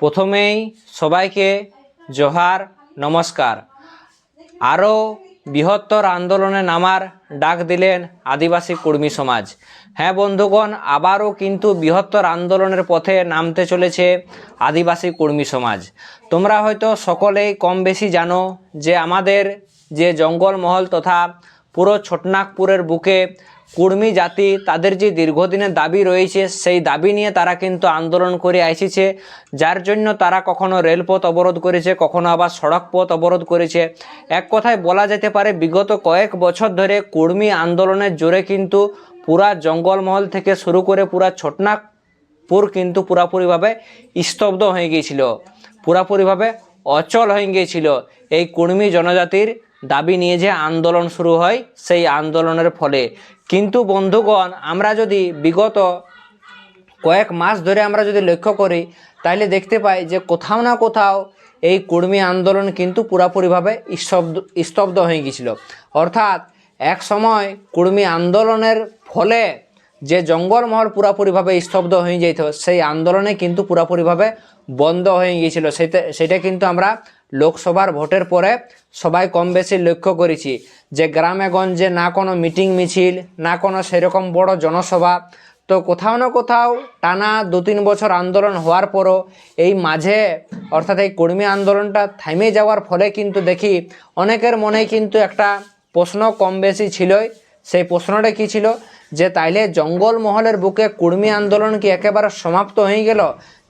প্রথমেই সবাইকে জোহার, নমস্কার। আরও বৃহত্তর আন্দোলনে নামার ডাক দিলেন আদিবাসী কর্মী সমাজ। হ্যাঁ বন্ধুগণ, আবারও কিন্তু বৃহত্তর আন্দোলনের পথে নামতে চলেছে আদিবাসী কর্মী সমাজ। তোমরা হয়তো সকলেই কম বেশি জানো যে আমাদের যে জঙ্গলমহল তথা পুরো ছোটনাগপুরের বুকে কুর্মী জাতি তাদের যে দীর্ঘদিনের দাবি রয়েছে, সেই দাবি নিয়ে তারা কিন্তু আন্দোলন করে আসছে যার জন্য তারা কখনো রেলপথ অবরোধ করেছে, কখনো আবার সড়ক পথ অবরোধ করেছে। এক কথায় বলা যেতে পারে, বিগত কয়েক বছর ধরে কুর্মী আন্দোলনের জোরে কিন্তু পুরা জঙ্গলমহল থেকে শুরু করে পুরা ছোটনাগপুর কিন্তু পুরাপুরিভাবে স্তব্ধ হয়ে গিয়েছিল, পুরাপুরিভাবে অচল হয়ে গিয়েছিল। এই কুর্মী জনজাতির দাবি নিয়ে যে আন্দোলন শুরু হয়, সেই আন্দোলনের ফলে কিন্তু বন্ধুগণ, আমরা যদি বিগত কয়েক মাস ধরে আমরা যদি লক্ষ্য করি তাহলে দেখতে পাই যে কোথাও না কোথাও এই কুর্মী আন্দোলন কিন্তু পুরাপুরিভাবে স্তব্ধ হয়ে গিয়েছিল। অর্থাৎ এক সময় কুর্মী আন্দোলনের ফলে যে জঙ্গলমহল পুরাপুরিভাবে স্তব্ধ হয়ে যেত, সেই আন্দোলনে কিন্তু পুরাপুরিভাবে বন্ধ হয়ে গিয়েছিল। সেটা সেটা কিন্তু আমরা লোকসভার ভোটের পরে সবাই কম বেশি লক্ষ্য করেছি যে গ্রামে গঞ্জে না কোনো মিটিং মিছিল, না কোনো সেরকম বড় জনসভা। তো কোথাও না কোথাও টানা দু তিন বছর আন্দোলন হওয়ার পরও এই মাঝে, অর্থাৎ এই কর্মী আন্দোলনটা থামে যাওয়ার ফলে কিন্তু দেখি অনেকের মনে কিন্তু একটা প্রশ্ন কম বেশি ছিলই। সেই প্রশ্নটা কি ছিল? যে তাইলে জঙ্গলমহলের বুকে কুর্মী আন্দোলন কি একেবারে সমাপ্ত হয়ে গেল?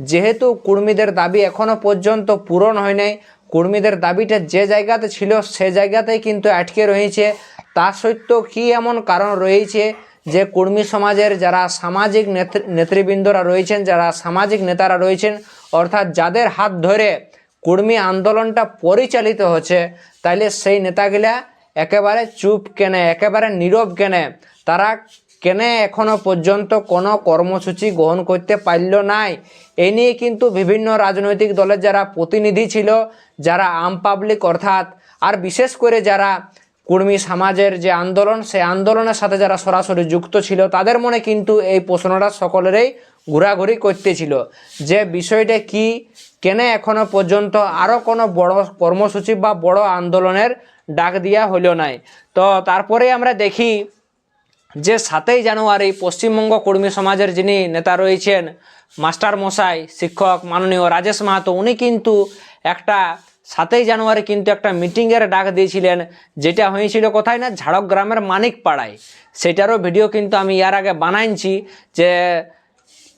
যেহেতু কুর্মীদের দাবি এখনও পর্যন্ত পূরণ হয় নাই কুর্মীদের দাবিটা যে জায়গাতে ছিল সে জায়গাতেই কিন্তু আটকে রয়েছে। তা সত্ত্বেও কি এমন কারণ রয়েছে যে কর্মী সমাজের যারা সামাজিক নেতৃ- নেতৃবৃন্দরা রয়েছেন, যারা সামাজিক নেতারা রয়েছেন, অর্থাৎ যাদের হাত ধরে কর্মী আন্দোলনটা পরিচালিত হচ্ছে, তাইলে সেই নেতাগুলা একেবারে চুপ কেনে, একেবারে নীরব কেনে, তারা কেনে এখনও পর্যন্ত কোনো কর্মসূচি গ্রহণ করতে পারল নাই? এ নিয়ে কিন্তু বিভিন্ন রাজনৈতিক দলের যারা প্রতিনিধি ছিল, যারা আম পাবলিক অর্থাৎ, আর বিশেষ করে যারা কুর্মী সমাজের যে আন্দোলন, সেই আন্দোলনের সাথে যারা সরাসরি যুক্ত ছিল, তাদের মনে কিন্তু এই প্রশ্নটা সকলেরই ঘোরাঘুরি করতেছিল যে বিষয়টা কি? কেন এখনও পর্যন্ত আরও কোনো বড় কর্মসূচি বা বড় আন্দোলনের ডাক দেওয়া হলো নাই? তো তারপরে আমরা দেখি যে সাতই জানুয়ারি পশ্চিমবঙ্গ কর্মী সমাজের যিনি নেতা রয়েছেন, মাস্টার মশাই, শিক্ষক, মাননীয় রাজেশ মাহাতো, উনি কিন্তু একটা সাতই জানুয়ারি কিন্তু একটা মিটিংয়ের ডাক দিয়েছিলেন, যেটা হয়েছিল কোথায় না, ঝাড়গ্রামের মানিক পাড়ায় সেটারও ভিডিও কিন্তু আমি ইয়ার আগে বানাইছি যে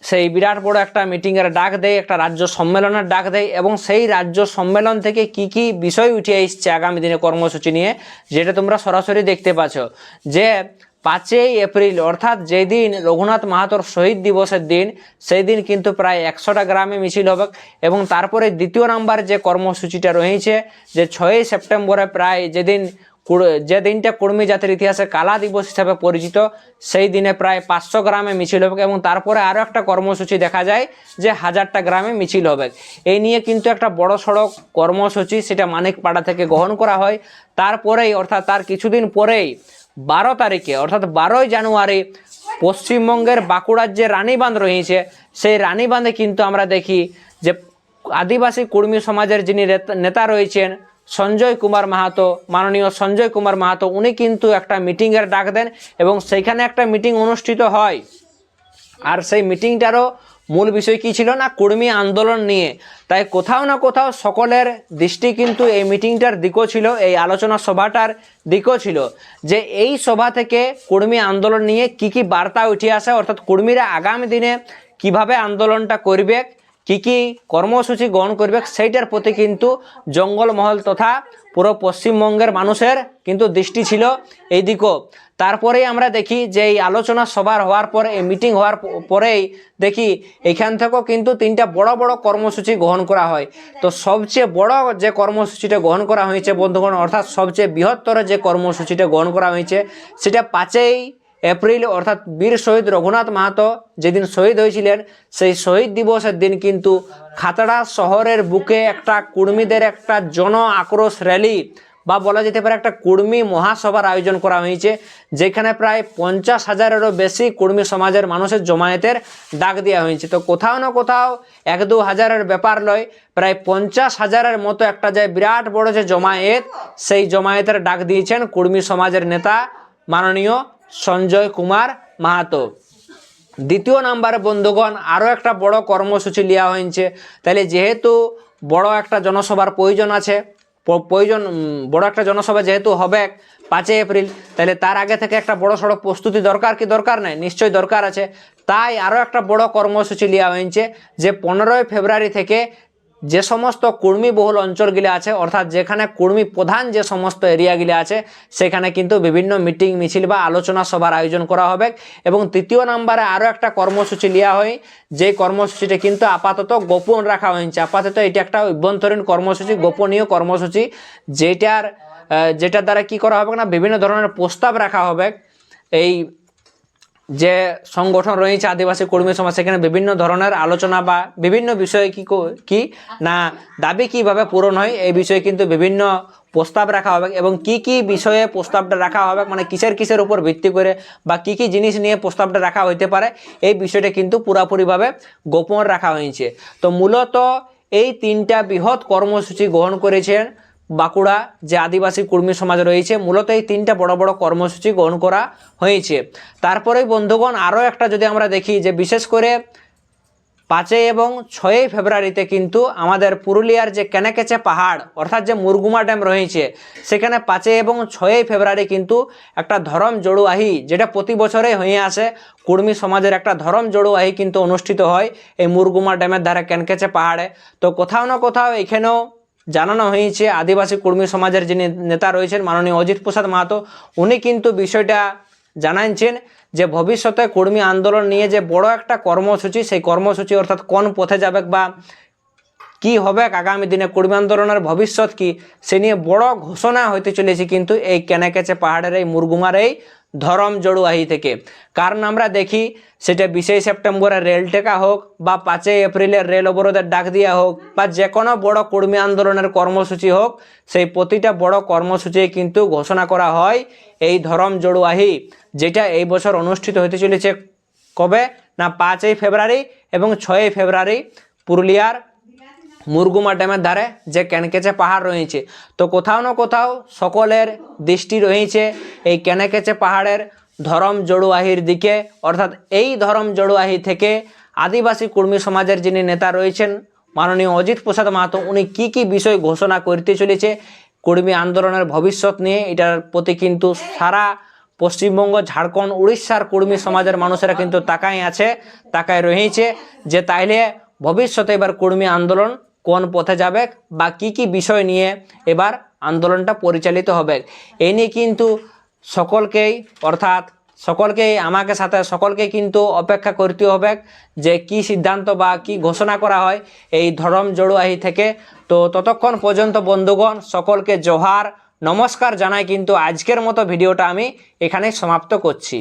সেই বিরাট বড় একটা মিটিংয়ের ডাক দেয়, একটা রাজ্য সম্মেলনের ডাক দেয় এবং সেই রাজ্য সম্মেলন থেকে কি কি বিষয় উঠে এসছে আগামী দিনে কর্মসূচি নিয়ে, যেটা তোমরা সরাসরি দেখতে পাচ্ছ। যে পাঁচই এপ্রিল, অর্থাৎ যেদিন রঘুনাথ মাহাতোর শহীদ দিবসের দিন সেই দিন কিন্তু প্রায় একশোটা গ্রামে মিছিল হবে এবং তারপরে দ্বিতীয় নাম্বার যে কর্মসূচিটা রয়েছে, যে ছয়ই সেপ্টেম্বরে প্রায় যেদিন যে দিনটা কর্মী জাতির ইতিহাসে কালা দিবস হিসাবে পরিচিত, সেই দিনে প্রায় পাঁচশো গ্রামে মিছিল হবে এবং তারপরে আরও একটা কর্মসূচি দেখা যায় যে হাজারটা গ্রামে মিছিল হবে। এই নিয়ে কিন্তু একটা বড় সড়ক কর্মসূচি, সেটা মানিকপাড়া থেকে গ্রহণ করা হয়। তারপরেই, অর্থাৎ তার কিছুদিন পরেই বারো তারিখে, অর্থাৎ বারোই জানুয়ারি পশ্চিমবঙ্গের বাঁকুড়ার যে রানীবাঁধ রয়েছে, সেই রানীবাঁধে কিন্তু আমরা দেখি যে আদিবাসী কর্মী সমাজের যিনি নেতা- রয়েছেন সঞ্জয় কুমার মাহাতো, মাননীয় সঞ্জয় কুমার মাহাতো, উনি কিন্তু একটা মিটিংয়ের ডাক দেন এবং সেইখানে একটা মিটিং অনুষ্ঠিত হয়। আর সেই মিটিংটারও মূল বিষয় কি ছিল না? কর্মী আন্দোলন নিয়ে। তাই কোথাও না কোথাও সকলের দৃষ্টি কিন্তু এই মিটিংটার দিকও ছিল, এই আলোচনা সভাটার দিকও ছিল। যে এই সভা থেকে কর্মী আন্দোলন নিয়ে কি কি বার্তা উঠে আসে, অর্থাৎ কর্মীরা আগামী দিনে কীভাবে আন্দোলনটা করবে কি কি কর্মসূচি গ্রহণ করবে সেইটার প্রতি কিন্তু জঙ্গলমহল তথা পুরো পশ্চিমবঙ্গের মানুষের কিন্তু দৃষ্টি ছিল এই দিকও। তারপরেই আমরা দেখি যে এই আলোচনা সভার হওয়ার পরে, এই মিটিং হওয়ার পরেই দেখি এখান থেকেও কিন্তু তিনটা বড় বড় কর্মসূচি গ্রহণ করা হয়। তো সবচেয়ে বড় যে কর্মসূচিটা গ্রহণ করা হয়েছে বন্ধুগণ, অর্থাৎ সবচেয়ে বৃহত্তর যে কর্মসূচিটা গ্রহণ করা হয়েছে, সেটা পাঁচই এপ্রিল, অর্থাৎ বীর শহীদ রঘুনাথ মাহাতো যেদিন শহীদ হয়েছিলেন, সেই শহীদ দিবসের দিন কিন্তু খাতড়া শহরের বুকে একটা কর্মীদের একটা জন আক্রোশ র্যালি বা বলা যেতে পারে একটা কুর্মী মহাসভার আয়োজন করা হয়েছে, যেখানে প্রায় পঞ্চাশ হাজারেরও বেশি কুর্মী সমাজের মানুষের জমায়েতের ডাক দেওয়া হয়েছে। তো কোথাও না কোথাও এক দু হাজারের ব্যাপার লয়, প্রায় পঞ্চাশ হাজারের মতো একটা যে বিরাট বড় যে জমায়েত, সেই জমায়েতের ডাক দিয়েছেন কুর্মী সমাজের নেতা মাননীয় সঞ্জয় কুমার মাহাতো। দ্বিতীয় নাম্বারে বন্ধুগণ আরও একটা বড় কর্মসূচি নেওয়া হয়েছে। তাহলে যেহেতু বড় একটা জনসভার প্রয়োজন আছে প্রয়োজন বড় একটা জনসভা যেহেতু হবে পাঁচই এপ্রিল, তাহলে তার আগে থেকে একটা বড় সড়ো প্রস্তুতি দরকার কি দরকার নেই? নিশ্চয়ই দরকার আছে। তাই আরও একটা বড় কর্মসূচি নেওয়া হয়েছে, যে পনেরোই ফেব্রুয়ারি থেকে যে সমস্ত কুর্মী বহুল অঞ্চলগুলি আছে, অর্থাৎ যেখানে কুর্মী প্রধান যে সমস্ত এরিয়াগুলি আছে, সেখানে কিন্তু বিভিন্ন মিটিং, মিছিল বা আলোচনা সভার আয়োজন করা হবে। এবং তৃতীয় নাম্বারে আরও একটা কর্মসূচি নেওয়া হয়। যে কর্মসূচিটা কিন্তু আপাতত গোপন রাখা হয়েছে। আপাতত এটি একটা অভ্যন্তরীণ কর্মসূচি, গোপনীয় কর্মসূচি। যেটার যেটার দ্বারা কি করা হবে না, বিভিন্ন ধরনের প্রস্তাব রাখা হবে। এই যে সংগঠন রয়েছে আদিবাসী কর্মী সমাজ, সেখানে বিভিন্ন ধরনের আলোচনা বা বিভিন্ন বিষয়ে কি কো- না দাবি কীভাবে পূরণ হয়, এই বিষয়ে কিন্তু বিভিন্ন প্রস্তাব রাখা হবে এবং কি কি বিষয়ে প্রস্তাবটা রাখা হবে মানে কিসের কিসের উপর ভিত্তি করে বা কি কি জিনিস নিয়ে প্রস্তাবটা রাখা হইতে পারে, এই বিষয়টা কিন্তু পুরাপুরিভাবে গোপন রাখা হয়েছে। তো মূলত এই তিনটা বৃহৎ কর্মসূচি গ্রহণ করেছেন বাঁকুড়া যে আদিবাসী কর্মী সমাজ রয়েছে, মূলত এই তিনটা বড় বড় কর্মসূচি গ্রহণ করা হয়েছে। তারপরেই বন্ধুগণ, আরও একটা যদি আমরা দেখি যে বিশেষ করে পাঁচই এবং ছয়ই ফেব্রুয়ারিতে কিন্তু আমাদের পুরুলিয়ার যে কেনেকেচে পাহাড়, অর্থাৎ যে মুরগুমা ড্যাম রয়েছে, সেখানে পাঁচই এবং ছয়ই ফেব্রুয়ারি কিন্তু একটা ধরম জড়ুয়াহি, যেটা প্রতি বছরে হয়ে আসে। কুর্মী সমাজের একটা ধরম জড়ুয়াহি কিন্তু অনুষ্ঠিত হয় এই মুরগুমা ড্যামের ধারে কেনকেচে পাহাড়ে। তো কোথাও না কোথাও এখানেও জানানো হয়েছে, আদিবাসী কর্মী সমাজের যিনি নেতা রয়েছেন মাননীয় অজিত প্রসাদ মাহাতো, উনি কিন্তু বিষয়টা জানাইছেন যে ভবিষ্যতে কর্মী আন্দোলন নিয়ে যে বড় একটা কর্মসূচি, সেই কর্মসূচি অর্থাৎ কোন পথে যাবে বা কি হবে আগামী দিনে কর্মী আন্দোলনের ভবিষ্যৎ কি, সে নিয়ে বড় ঘোষণা হইতে চলেছে কিন্তু এই কেনাকেচে পাহাড়ের এই মুরগুমার এই ধরম জড়ুয়াহি থেকে। কারণ আমরা দেখি, সেটা বিশে সেপ্টেম্বরে রেল টেকা হোক বা পাঁচই এপ্রিলের রেল অবরোধের ডাক দেওয়া হোক বা যে কোনো বড় কর্মী আন্দোলনের কর্মসূচি হোক, সেই প্রতিটা বড় কর্মসূচি কিন্তু ঘোষণা করা হয় এই ধরম জড়ুয়াহি, যেটা এই বছর অনুষ্ঠিত হতে চলেছে কবে? না পাঁচই ফেব্রুয়ারি এবং ছয়ই ফেব্রুয়ারি পুরুলিয়ার মুরগুমা ড্যামের ধারে যে ক্যানকেচে পাহাড় রয়েছে। তো কোথাও না কোথাও সকলের দৃষ্টি রয়েছে এই ক্যানেকেচে পাহাড়ের ধরম জড়ুয়াহির দিকে। অর্থাৎ এই ধরম জড়ুয়াহি থেকে আদিবাসী কর্মী সমাজের যিনি নেতা রয়েছেন মাননীয় অজিত প্রসাদ মাহাতো, উনি কি কি বিষয় ঘোষণা করতে চলেছে কর্মী আন্দোলনের ভবিষ্যৎ নিয়ে, এটার প্রতি কিন্তু সারা পশ্চিমবঙ্গ, ঝাড়খণ্ড, উড়িষ্যার কর্মী সমাজের মানুষেরা কিন্তু তাকায় আছে, তাকায় রয়েছে যে তাইলে ভবিষ্যতে এবার কর্মী আন্দোলন কোন পথে যাবে বা কি কি বিষয় নিয়ে এবার আন্দোলনটা পরিচালিত হবে। এই নিয়ে কিন্তু সকলকেই, অর্থাৎ সকলকেই, আমাকে সাথে সকলকে কিন্তু অপেক্ষা করতে হবে যে কি সিদ্ধান্ত বা কি ঘোষণা করা হয় এই ধরম জড়ুয়াহি থেকে। তো ততক্ষণ পর্যন্ত বন্ধুগণ, সকলকে জোহার, নমস্কার জানাই কিন্তু আজকের মতো ভিডিওটা আমি এখানে সমাপ্ত করছি।